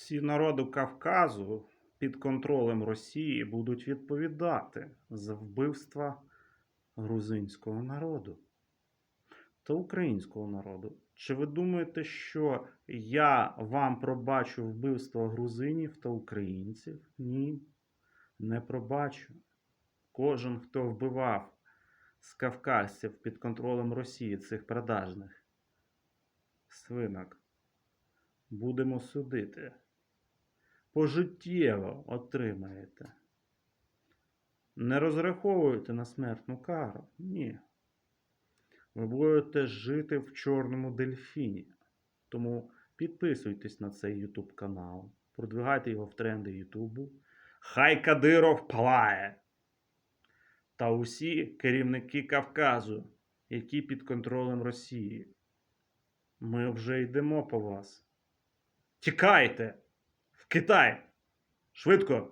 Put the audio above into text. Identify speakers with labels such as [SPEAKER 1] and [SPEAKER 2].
[SPEAKER 1] Всі народи Кавказу під контролем Росії будуть відповідати за вбивства грузинського народу та українського народу. Чи ви думаєте, що я вам пробачу вбивство грузинів та українців? Ні, не пробачу. Кожен, хто вбивав з кавказців під контролем Росії цих продажних свинок, будемо судити. Пожиттєво отримаєте. Не розраховуйте на смертну кару. Ні. Ви будете жити в чорному дельфіні. Тому підписуйтесь на цей YouTube канал, продвигайте його в тренди Ютубу. Хай Кадиров палає! Та усі керівники Кавказу, які під контролем Росії. Ми вже йдемо по вас. Тікайте! Китай! Швидко!